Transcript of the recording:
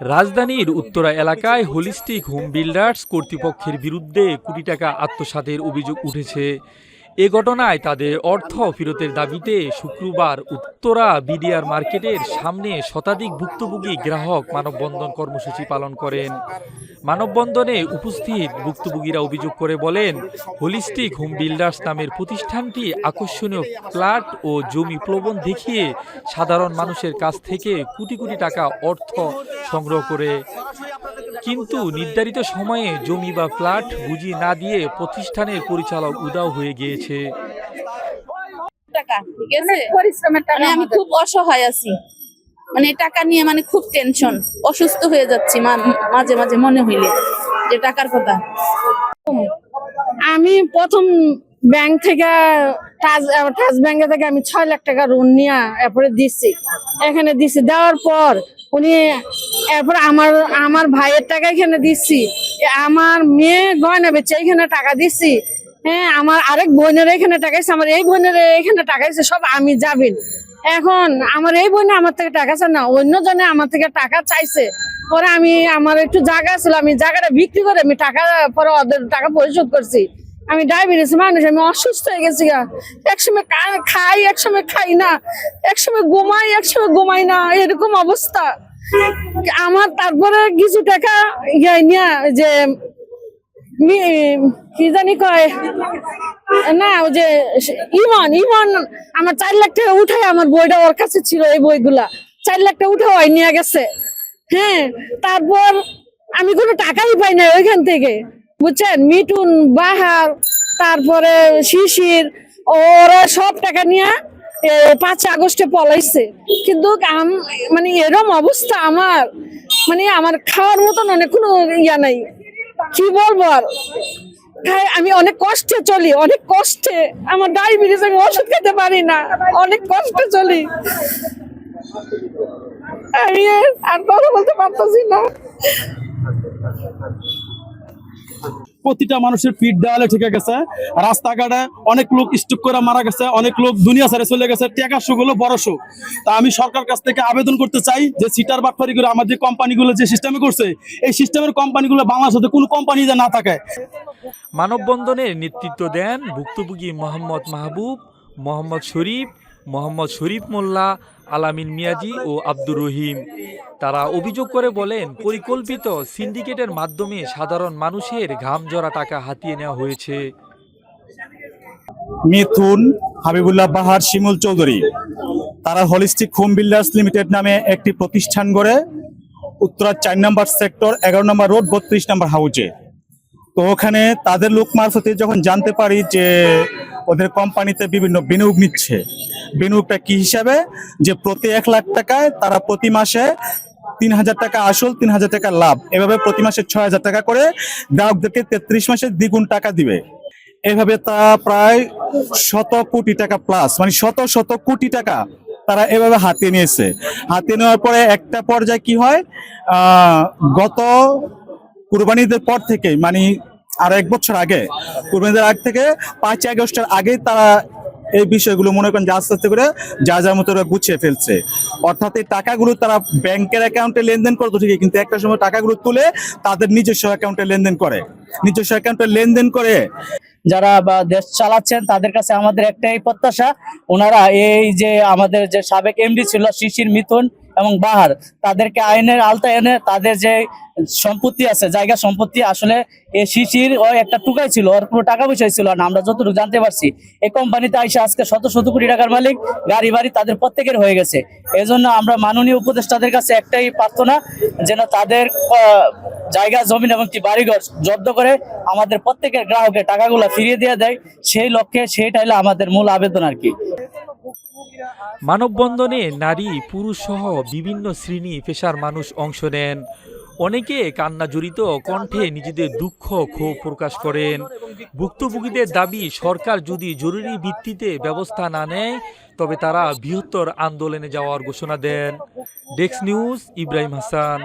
রাজধানীর উত্তরা এলাকায় holistic home builders কর্তৃপক্ষের বিরুদ্ধে কোটি টাকা আত্মসাতের অভিযোগ উঠেছে। এ ঘটনায় তাদের অর্থ ফেরতের দাবিতে শুক্রবার উত্তরা বিডিআর মার্কেটের সামনে শতাধিক ভুক্তভোগী গ্রাহক মানববন্ধন কর্মসূচি পালন করেন। মানববন্ধনে উপস্থিত ভুক্তভোগীরা অভিযোগ করে বলেন হোলিস্টিক হোম বিল্ডার্স নামের প্রতিষ্ঠানটি আকর্ষণীয় ফ্ল্যাট ও জমি প্লবন দেখিয়ে সাধারণ মানুষের কাছ থেকে কোটি কোটি টাকা অর্থ সংগ্রহ করে। কিন্তু নির্ধারিত সময়ে জমি বা ফ্ল্যাট বুঝি না দিয়ে প্রতিষ্ঠানের পরিচালক উদাও হয়ে গিয়েছে। টাকা ঠিক আছে? পরিশ্রমের মানে আমি খুব অসহায় আছি। মানে টাকা নিয়ে মানে খুব টেনশন অসুস্থ হয়ে যাচ্ছি মা- মাঝে মাঝে মনে হইলে যে টাকার কথা। আমি প্রথম ব্যাংক থেকে টাচ ব্যাংকে থেকে আমি ছয় লাখ টাকা ঋণ নিয়ে এরপরে দিচ্ছি। এখানে দিচ্ছি। দেওয়ার পর উনি এরপর আমার আমার ভাইয়ের টাকা এখানে দিচ্ছি। আমার মেয়ে গয়না বেচে এখানে টাকা দিচ্ছি। হ্যাঁ আমার আরেক বোনের এখানে টাকাইছে আমার এই বোনের এখানে টাকাইছে সব আমি যাবেন এখন আমার এই বোনে আমার থেকে টাকা চায় না, অন্য জনে আমার থেকে টাকা চাইছে। পরে আমি, আমার একটু জায়গা ছিল, আমি জায়গাটা বিক্রি করে আমি টাকা, পরে ওদের টাকা পরিশোধ করছি। আমি ডায়াবেটিস মানুষ, আমি অসুস্থ হয়ে গেছি গা। একসময় খাই একসময় খাই না। একসময় ঘুমাই একসময় ঘুমাই না। এরকম অবস্থা। আমার তারপরে কিছু টাকা ইয়ে নিয়ে যে কি জানি কয়, না ওই যে ইমন ইমন, আমার চার লাখ টাকা উঠাই আমার বইটা ওর কাছে ছিল এই বইগুলা। চার লাখ টাকা উঠে ওই নিয়ে গেছে। হ্যাঁ তারপর আমি কোনো টাকাই পাই না ওইখান থেকে। বুঝছেন? মিটুন বাহার, তারপরে শিশির, ওরা সব টাকা নিয়ে পাঁচ আগস্টে পলাইছে। কিন্তু মানে এরম অবস্থা আমার। মানে আমার খাওয়ার মতন অনেক কোনো ইয়া নাই। কি বলব আর? আমি অনেক কষ্টে চলি, অনেক কষ্টে। আমার ডায়াবেটিস আমি ওষুধ খেতে পারি না। অনেক কষ্টে চলি। আমি আর কথা বলতে পারতেছি না। প্রতিটা মানুষের পিঠ দেওয়ালে ঠিক গেছে। রাস্তাঘাটে অনেক লোক স্টক করে মারা গেছে, অনেক লোক দুনিয়া ছেড়ে চলে গেছে, টেকা শো গুলো বড় শো। তা আমি সরকার কাছ থেকে আবেদন করতে চাই যে সিটার বাটফারি করে আমাদের কোম্পানিগুলো যে সিস্টেমে করছে, এই সিস্টেমের কোম্পানিগুলো বাংলাদেশে কোনো কোম্পানি যে না থাকে। মানববন্ধনের নেতৃত্ব দেন ভুক্তভোগী মোহাম্মদ মাহবুব, মোহাম্মদ শরীফ মোহাম্মদ শরীফ মোল্লা, আলামিন মিয়াজি ও আব্দুর রহিম। তারা অভিযোগ করে বলেন, পরিকল্পিত সিন্ডিকেটের মাধ্যমে সাধারণ মানুষের ঘাম জড়া টাকা হাতিয়ে নেওয়া হয়েছে। মিথুন হাবিবুল্লাহ বাহার শিমুল চৌধুরী, তারা হলিস্টিক হোম বিল্ডার্স লিমিটেড নামে একটি প্রতিষ্ঠান গড়ে উত্তরা চার নম্বর সেক্টর, এগারো নম্বর রোড, বত্রিশ নম্বর হাউজে। তো ওখানে তাদের লোক মারফতে যখন জানতে পারি যে ওদের কোম্পানিতে বিভিন্ন বিনিয়োগ নিচ্ছে, বিনিয়োগটা কি হিসাবে? যে প্রতি এক লাখ টাকায় তারা প্রতি মাসে তিন হাজার টাকা আসল তিন হাজার টাকা লাভ। এভাবে প্রতি মাসে ছয় হাজার টাকা করে গ্রাহকদেরকে তেত্রিশ মাসে দ্বিগুণ টাকা দিবে। এভাবে তা প্রায় শত কোটি টাকা প্লাস মানে শত শত কোটি টাকা তারা এভাবে হাতে নিয়েছে। হাতে নেওয়ার পরে একটা পর্যায়ে কি হয়? গত কুরবানিদের পর থেকে মানে আর এক বছর আগে, কুরবানিদের আগ থেকে পাঁচ আগস্টের আগেই তারা এই বিষয়গুলো মনে করেন যে আস্তে আস্তে করে যা যার মতো গুছিয়ে ফেলছে। অর্থাৎ এই টাকাগুলো তারা ব্যাংকের অ্যাকাউন্টে লেনদেন করতো ঠিকই, কিন্তু একটা সময় টাকাগুলো তুলে তাদের নিজস্ব অ্যাকাউন্টে লেনদেন করে। নিজস্ব অ্যাকাউন্টে লেনদেন করে। যারা দেশ চালাচ্ছেন, তাদের কাছে আমাদের একটাই প্রত্যাশা, ওনারা এই যে আমাদের যে সাবেক এমডি ছিল শিশির মিথুন এবং বাহার, তাদেরকে আইনের আলতা এনে তাদের যে সম্পত্তি আছে, জায়গা সম্পত্তি আসলে এই শিশির ও একটা টুকাই ছিল, ওর কোনো টাকা পয়সাই ছিল না। আমরা যতটুকু জানতে পারছি, এই কোম্পানিতে আইসে আজকে শত শত কোটি টাকার মালিক, গাড়ি বাড়ি তাদের প্রত্যেকের হয়ে গেছে। এজন্য আমরা মাননীয় উপদেষ্টাদের কাছে একটাই প্রার্থনা, যেন তাদের জায়গা, জমিন এবং বাড়িঘর জব্দ করে আমাদের প্রত্যেকের গ্রাহকের টাকাগুলো ফিরিয়ে দিয়ে দেয়। সেই লক্ষ্যে সেটা হলো আমাদের মূল আবেদন আর কি। মানববন্ধনে নারী, পুরুষ সহ বিভিন্ন শ্রেণি পেশার মানুষ অংশ নেন। অনেকে কান্না জড়িত কণ্ঠে নিজেদের দুঃখ ক্ষোভ প্রকাশ করেন। ভুক্তভোগীদের দাবি, সরকার যদি জরুরি ভিত্তিতে ব্যবস্থা না নেয়, তবে তারা বৃহত্তর আন্দোলনে যাওয়ার ঘোষণা দেন। Desk news, Ibrahim Hasan.